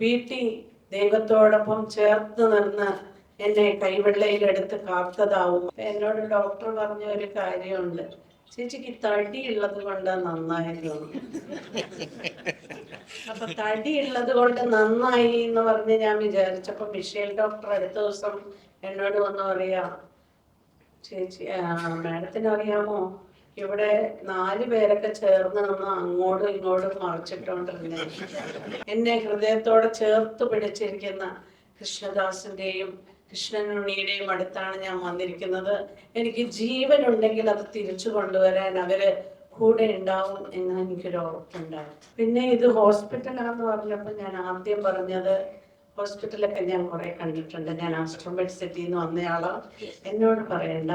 T ദൈവത്തോടൊപ്പം ചേർത്ത് നിന്ന് എന്നെ കൈവെള്ളയിലെടുത്ത് കാത്തതാവും. എന്നോട് ഡോക്ടർ പറഞ്ഞ ഒരു കാര്യമുണ്ട്. ചേച്ചിക്ക് തടി ഉള്ളത് കൊണ്ട് നന്നായിരുന്നു. അപ്പൊ തടി ഉള്ളത് കൊണ്ട് നന്നായി എന്ന് പറഞ്ഞ് ഞാൻ വിചാരിച്ചപ്പോ മിഷേൽ ഡോക്ടർ അടുത്ത ദിവസം എന്നോട് വന്ന് പറയാ ചേച്ചി മാഡത്തിന് അറിയാമോ? ഇവിടെ നാല് പേരൊക്കെ ചേർന്ന് നിന്ന് അങ്ങോട്ടും ഇങ്ങോട്ടും മറിച്ചിട്ടോണ്ടിരുന്നേ എന്നെ ഹൃദയത്തോടെ ചേർത്ത് പിടിച്ചിരിക്കുന്ന കൃഷ്ണദാസിന്റെയും കൃഷ്ണനുണ്ണിയുടെയും അടുത്താണ് ഞാൻ വന്നിരിക്കുന്നത്. എനിക്ക് ജീവൻ ഉണ്ടെങ്കിൽ അത് തിരിച്ചു കൊണ്ടുവരാൻ അവർ കൂടെ ഉണ്ടാവും എന്ന് എനിക്കൊരു ഉറപ്പുണ്ടാവും. പിന്നെ ഇത് ഹോസ്പിറ്റലാന്ന് പറഞ്ഞപ്പോൾ ഞാൻ ആദ്യം പറഞ്ഞത് ഹോസ്പിറ്റലൊക്കെ ഞാൻ കുറെ കണ്ടിട്ടുണ്ട്. ഞാൻ ആസ്ട്രോമെഡ് സിറ്റിയിൽ നിന്ന് വന്നയാളാ. എന്നോട് പറയണ്ട.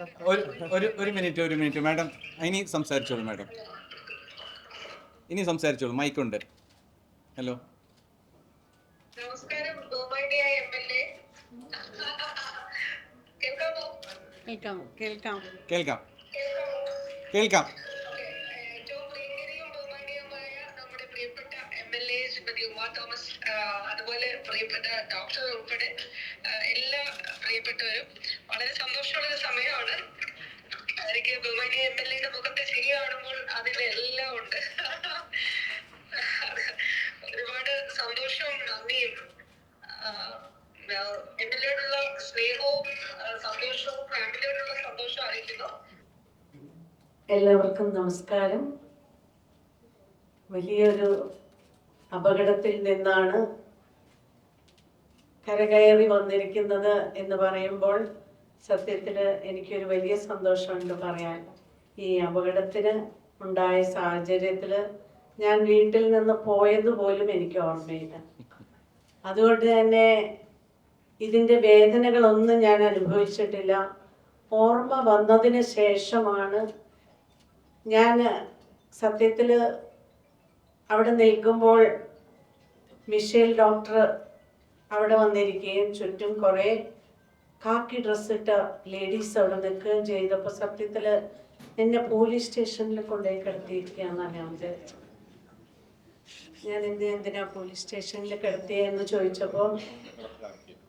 ഒരു ഒരു മിനിറ്റ് ഒരു മിനിറ്റ്. മാഡം ഇനി സംസാരിച്ചോളൂ മാഡം. ഇനി സംസാരിച്ചോളൂ. മൈക്കുണ്ട്. ഹലോ. കേൾക്കാം കേൾക്കാം. കേൾക്കാം. അതുപോലെ പ്രിയപ്പെട്ട ഡോക്ടർ ഉൾപ്പെടെ എല്ലാ പ്രിയപ്പെട്ടവരും വളരെ സന്തോഷമുള്ള ഒരു സമയമാണ്. എനിക്ക് ബഹുമാനിയ എം എൽ എയുടെ മുഖത്തെ ചിരി കാണുമ്പോൾ അതിലെല്ലാം ഉണ്ട്. ഒരുപാട് സന്തോഷവും നന്ദിയും. എം എൽ എയോടുള്ള സ്നേഹവും സന്തോഷവും ഫാമിലിയോടുള്ള സന്തോഷവും അറിയിക്കുന്നു. എല്ലാവർക്കും നമസ്കാരം. വലിയൊരു അപകടത്തിൽ നിന്നാണ് കരകയറി വന്നിരിക്കുന്നത് എന്ന് പറയുമ്പോൾ സത്യത്തിൽ എനിക്കൊരു വലിയ സന്തോഷമുണ്ട് പറയാൻ. ഈ അപകടത്തിന് ഉണ്ടായ സാഹചര്യത്തിൽ ഞാൻ വീട്ടിൽ നിന്ന് പോയത് പോലും എനിക്ക് ഓർമ്മയില്ല. അതുകൊണ്ട് തന്നെ ഇതിന്റെ വേദനകളൊന്നും ഞാൻ അനുഭവിച്ചിട്ടില്ല. ഓർമ്മ വന്നതിന് ശേഷമാണ് ഞാൻ സത്യത്തിൽ അവിടെ നിൽക്കുമ്പോൾ മിഷേൽ ഡോക്ടർ അവിടെ വന്നിരിക്കുകയും ചുറ്റും കുറേ കാക്കി ഡ്രസ്സിട്ട ലേഡീസ് അവിടെ നിൽക്കുകയും ചെയ്തപ്പോൾ സത്യത്തിൽ എന്നെ പോലീസ് സ്റ്റേഷനിൽ കൊണ്ടുപോയി കിടത്തിയിരിക്കുകയെന്നാണ് ഞാൻ വിചാരിച്ചത്. ഞാൻ എന്ത് എന്തിനാ പോലീസ് സ്റ്റേഷനിൽ കിടത്തിയെന്ന് ചോദിച്ചപ്പോൾ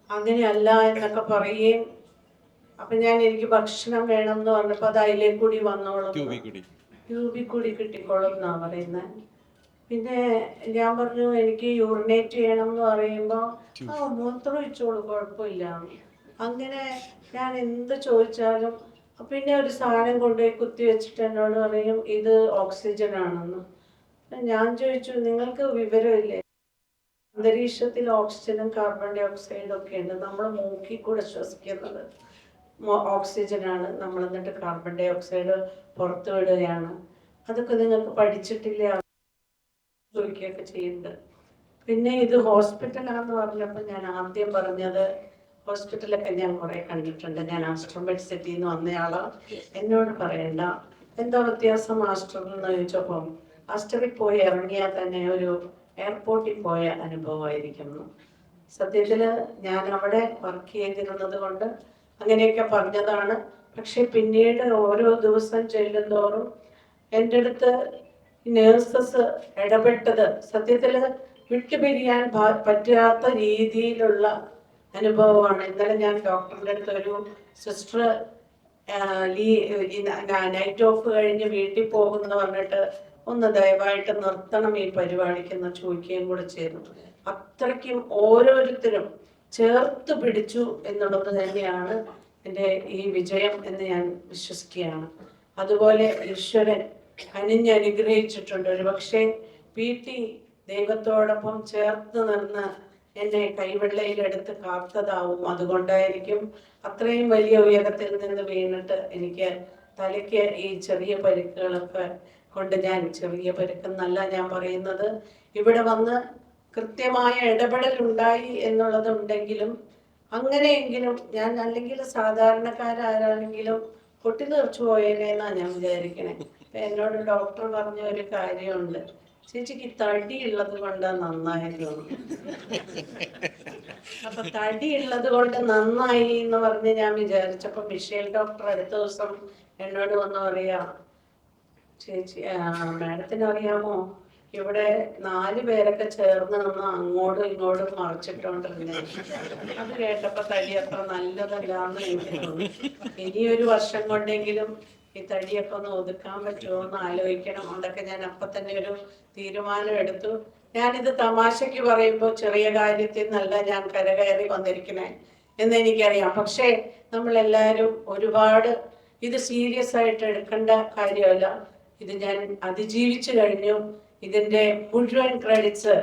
അങ്ങനെയല്ല എന്നൊക്കെ പറയുകയും അപ്പൊ ഞാൻ എനിക്ക് ഭക്ഷണം വേണം എന്ന് പറഞ്ഞപ്പോൾ അത് അതിലേ കൂടി വന്നോളും. ട്യൂബിൽ കൂടി. കിട്ടിക്കോളും എന്നാ പറയുന്നത് പിന്നെ ഞാൻ പറഞ്ഞു എനിക്ക് യൂറിനേറ്റ് ചെയ്യണം എന്ന് പറയുമ്പോൾ ആ മൂത്രം ഒഴിച്ചോളൂ കുഴപ്പമില്ല. അങ്ങനെ ഞാൻ എന്ത് ചോദിച്ചാലും പിന്നെ ഒരു സാധനം കൊണ്ടുപോയി കുത്തി വെച്ചിട്ട് എന്നോട് പറയും ഇത് ഓക്സിജൻ ആണെന്ന്. ഞാൻ ചോദിച്ചു നിങ്ങൾക്ക് വിവരമില്ലേ? അന്തരീക്ഷത്തിൽ ഓക്സിജനും കാർബൺ ഡൈ ഓക്സൈഡും ഒക്കെ ഉണ്ട്. നമ്മൾ മൂക്കിൽ കൂടെ ശ്വസിക്കുന്നത് ഓക്സിജൻ ആണ്. നമ്മൾ എന്നിട്ട് കാർബൺ ഡൈ ഓക്സൈഡ് പുറത്തു വിടുകയാണ്. അതൊക്കെ നിങ്ങൾക്ക് പഠിച്ചിട്ടില്ല? ചോദിക്കുകയൊക്കെ ചെയ്യുന്നുണ്ട്. പിന്നെ ഇത് ഹോസ്പിറ്റലാന്ന് പറഞ്ഞപ്പോൾ ഞാൻ ആദ്യം പറഞ്ഞത് ഹോസ്പിറ്റലൊക്കെ ഞാൻ കുറെ കണ്ടിട്ടുണ്ട്. ഞാൻ ആസ്ട്രോമെഡ് സിറ്റിയിൽ നിന്ന് വന്നയാളാ. എന്നോട് പറയണ്ട. എന്താ വ്യത്യാസം ആസ്ട്രോയിൽ എന്ന് ചോദിച്ചപ്പം ആസ്റ്ററിൽ പോയി ഇറങ്ങിയാൽ തന്നെ ഒരു എയർപോർട്ടിൽ പോയ അനുഭവമായിരിക്കുന്നു സത്യത്തിൽ ഞാൻ അവിടെ വർക്ക് ചെയ്തിരുന്നത് കൊണ്ട് അങ്ങനെയൊക്കെ പറഞ്ഞതാണ്. പക്ഷെ പിന്നീട് ഓരോ ദിവസം ചെല്ലുന്തോറും എന്റെ അടുത്ത് നേഴ്സസ് ഇടപെട്ടത് സത്യത്തിൽ വിട്ടുപിരിയാൻ പറ്റാത്ത രീതിയിലുള്ള അനുഭവമാണ്. ഇന്നലെ ഞാൻ ഡോക്ടറിന്റെ അടുത്ത് ഒരു സിസ്റ്റർ ലീ നൈറ്റ് ഓഫ് കഴിഞ്ഞ് വീട്ടിൽ പോകുമെന്ന് പറഞ്ഞിട്ട് ഒന്ന് ദയവായിട്ട് നിർത്തണം ഈ പരിപാടിക്കെന്ന് ചോദിക്കുകയും കൂടെ ചെയ്തു. അത്രയ്ക്കും ഓരോരുത്തരും ചേർത്ത് പിടിച്ചു എന്നുള്ളത് തന്നെയാണ് എന്റെ ഈ വിജയം എന്ന് ഞാൻ വിശ്വസിക്കുകയാണ്. അതുപോലെ ഈശ്വരൻ അനിഞ്ഞനുഗ്രഹിച്ചിട്ടുണ്ട് ഒരു പക്ഷേ പി ടി ദൈവത്തോടൊപ്പം ചേർത്ത് നിന്ന് എന്നെ കൈവെള്ളയിലെടുത്ത് കാത്തതാവും. അതുകൊണ്ടായിരിക്കും അത്രയും വലിയ ഉയരത്തിൽ നിന്ന് വീണിട്ട് എനിക്ക് തലയ്ക്ക് ഈ ചെറിയ പരിക്കുകളൊക്കെ കൊണ്ട് ഞാൻ ചെറിയ പരിക്കെന്നല്ല ഞാൻ പറയുന്നത്. ഇവിടെ വന്ന് കൃത്യമായ ഇടപെടൽ ഉണ്ടായി എന്നുള്ളതുണ്ടെങ്കിലും അങ്ങനെയെങ്കിലും ഞാൻ അല്ലെങ്കിൽ സാധാരണക്കാരാരാണെങ്കിലും പൊട്ടിത്തെറിച്ചു പോയേനെന്നാ ഞാൻ വിചാരിക്കണേ. എന്നോട് ഡോക്ടർ പറഞ്ഞ ഒരു കാര്യമുണ്ട്. ചേച്ചിക്ക് തടി ഉള്ളത് കൊണ്ട് നന്നായി അപ്പൊ തടി ഉള്ളത് കൊണ്ട് നന്നായി എന്ന് പറഞ്ഞ് ഞാൻ വിചാരിച്ചപ്പോ മിഷേൽ ഡോക്ടർ അടുത്ത ദിവസം എന്നോട് വന്ന് പറയാ ചേച്ചി മാഡത്തിന് അറിയാമോ? ഇവിടെ നാല് പേരൊക്കെ ചേർന്ന് നിന്ന് അങ്ങോട്ടും ഇങ്ങോട്ടും മറിച്ചിട്ടോണ്ടിരുന്നേ. അത് കേട്ടപ്പോ തടി അത്ര നല്ലതല്ലാന്ന് എനിക്ക് തോന്നി. ഇനിയൊരു വർഷം കൊണ്ടെങ്കിലും ഈ തടിയൊക്കെ ഒന്ന് ഒതുക്കാൻ പറ്റുമോ എന്ന് ആലോചിക്കണം. അതൊക്കെ ഞാൻ അപ്പൊ തന്നെ ഒരു തീരുമാനം എടുത്തു. ഞാനിത് തമാശയ്ക്ക് പറയുമ്പോൾ ചെറിയ കാര്യത്തിൽ നല്ല ഞാൻ കരകയറി വന്നിരിക്കണേ എന്ന് എനിക്കറിയാം. പക്ഷേ നമ്മളെല്ലാവരും ഒരുപാട് ഇത് സീരിയസ് ആയിട്ട് എടുക്കേണ്ട കാര്യമല്ല. ഇത് ഞാൻ അതിജീവിച്ചു കഴിഞ്ഞു. ഇതിന്റെ മുഴുവൻ ക്രെഡിറ്റ്സ്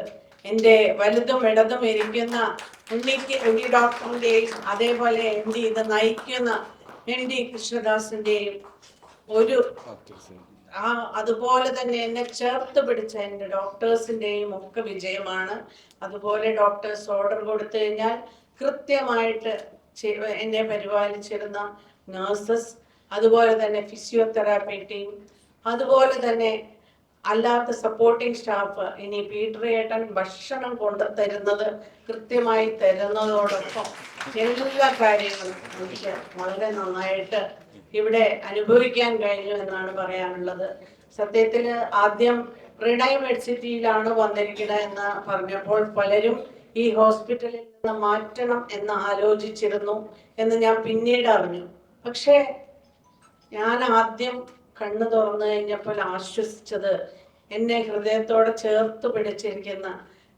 എന്റെ വലുതും ഇടതും ഇരിക്കുന്ന ഉണ്ണിക്ക് ഉണ്ണി ഡോക്ടറിന്റെയും അതേപോലെ എം ഡി ഇത് നയിക്കുന്ന എൻ ഡി കൃഷ്ണദാസിന്റെയും ഒരു ആ അതുപോലെ തന്നെ എന്നെ ചേർത്ത് പിടിച്ച എന്റെ ഡോക്ടേഴ്സിന്റെയും ഒക്കെ വിജയമാണ്. അതുപോലെ ഡോക്ടേഴ്സ് ഓർഡർ കൊടുത്തു കഴിഞ്ഞാൽ കൃത്യമായിട്ട് എന്നെ പരിപാലിച്ചിരുന്ന നേഴ്സസ് അതുപോലെ തന്നെ ഫിസിയോതെറാപ്പി ടീം അതുപോലെ തന്നെ അല്ലാത്ത സപ്പോർട്ടിംഗ് സ്റ്റാഫ് ഇനി പീട്ടറേട്ടൻ ഭക്ഷണം കൊണ്ട് തരുന്നത് കൃത്യമായി തരുന്നതോടൊപ്പം എല്ലാ കാര്യങ്ങളും എനിക്ക് വളരെ നന്നായിട്ട് ഇവിടെ അനുഭവിക്കാൻ കഴിഞ്ഞു എന്നാണ് പറയാനുള്ളത്. സത്യത്തിൽ ആദ്യം പ്രിഡൈ മെഡിസിറ്റിയിലാണ് വന്നിരിക്കുന്നത് എന്ന് പറഞ്ഞപ്പോൾ പലരും ഈ ഹോസ്പിറ്റലിൽ നിന്ന് മാറ്റണം എന്ന് ആലോചിച്ചിരുന്നു എന്ന് ഞാൻ പിന്നീട് അറിഞ്ഞു. പക്ഷേ ഞാൻ ആദ്യം കണ്ണു തുറന്നു കഴിഞ്ഞപ്പോൾ ആശ്വസിച്ചത് എന്നെ ഹൃദയത്തോടെ ചേർത്ത് പിടിച്ചിരിക്കുന്ന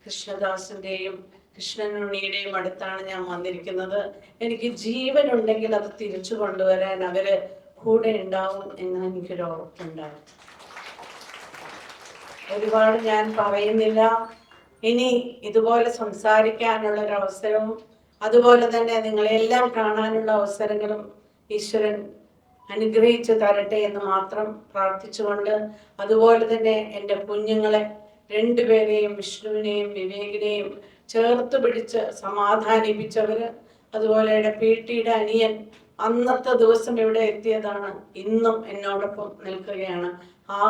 കൃഷ്ണദാസിന്റെയും കൃഷ്ണനുണ്ണിയുടെയും അടുത്താണ് ഞാൻ വന്നിരിക്കുന്നത്. എനിക്ക് ജീവൻ ഉണ്ടെങ്കിൽ അത് തിരിച്ചു കൊണ്ടുവരാൻ അവർ കൂടെ ഉണ്ടാവും എന്ന് എനിക്കൊരു ഉറപ്പുണ്ടാവും ഒരുപാട് ഞാൻ പറയുന്നില്ല. ഇനി ഇതുപോലെ സംസാരിക്കാനുള്ള ഒരു അവസരവും അതുപോലെ തന്നെ നിങ്ങളെല്ലാം കാണാനുള്ള അവസരങ്ങളും ഈശ്വരൻ അനുഗ്രഹിച്ചു തരട്ടെ എന്ന് മാത്രം പ്രാർത്ഥിച്ചുകൊണ്ട് അതുപോലെ തന്നെ എന്റെ കുഞ്ഞുങ്ങളെ രണ്ടുപേരെയും വിഷ്ണുവിനെയും വിവേകിനെയും ചേർത്ത് പിടിച്ച് സമാധാനിപ്പിച്ചവര് അതുപോലെ എന്റെ പി ടിയുടെ അനിയൻ അന്നത്തെ ദിവസം ഇവിടെ എത്തിയതാണ് ഇന്നും എന്നോടൊപ്പം നിൽക്കുകയാണ്. ആ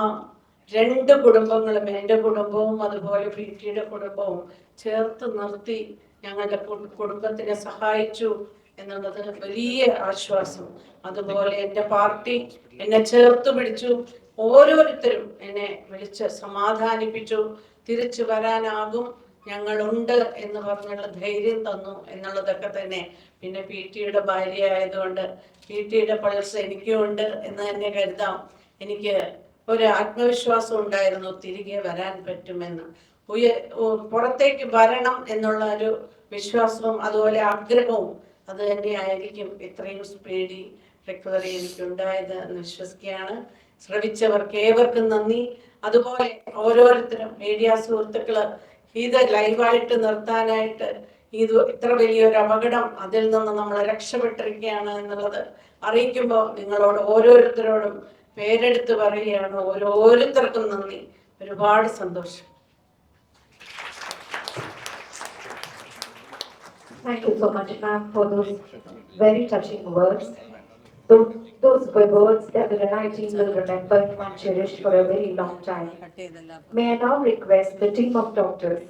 രണ്ട് കുടുംബങ്ങളും എന്റെ കുടുംബവും അതുപോലെ പി ടിയുടെ കുടുംബവും ചേർത്ത് നിർത്തി ഞങ്ങളുടെ കുടുംബത്തിനെ സഹായിച്ചു. എന്നുള്ളത് വലിയ ആശ്വാസം. അതുപോലെ എന്റെ പാർട്ടി എന്നെ ചേർത്ത് പിടിച്ചു. ഓരോരുത്തരും എന്നെ വിളിച്ച് സമാധാനിപ്പിച്ചു. തിരിച്ചു വരാനാകും ഞങ്ങളുണ്ട് എന്ന് പറഞ്ഞുള്ള ധൈര്യം തന്നു എന്നുള്ളതൊക്കെ തന്നെ. പിന്നെ പി ടിയുടെ ഭാര്യ ആയതുകൊണ്ട് പി ടിയുടെ പൾസ് എനിക്കും ഉണ്ട് എന്ന് തന്നെ കരുതാം. എനിക്ക് ഒരു ആത്മവിശ്വാസം ഉണ്ടായിരുന്നു തിരികെ വരാൻ പറ്റുമെന്ന്. ഉയ പുറത്തേക്ക് വരണം എന്നുള്ള ഒരു വിശ്വാസവും അതുപോലെ ആഗ്രഹവും അത് തന്നെ ആയിരിക്കും ഇത്രയും സ്പീഡി റിക്കവറി എനിക്കുണ്ടായത് എന്ന് വിശ്വസിക്കുകയാണ്. ശ്രമിച്ചവർക്ക് ഏവർക്കും നന്ദി. അതുപോലെ ഓരോരുത്തരും മീഡിയ സുഹൃത്തുക്കൾ ഇത് ലൈവായിട്ട് നിർത്താനായിട്ട് ഇത് ഇത്ര വലിയൊരു അപകടം അതിൽ നിന്ന് നമ്മൾ രക്ഷപ്പെട്ടിരിക്കുകയാണ് എന്നുള്ളത് അറിയിക്കുമ്പോൾ നിങ്ങളോട് ഓരോരുത്തരോടും പേരെടുത്ത് പറയുകയാണ്. ഓരോരുത്തർക്കും നന്ദി. ഒരുപാട് സന്തോഷം. Thank you so much, ma'am, for those very touching words. Those, those were words that the Renai team will remember and cherish for a very long time. May I now request the team of doctors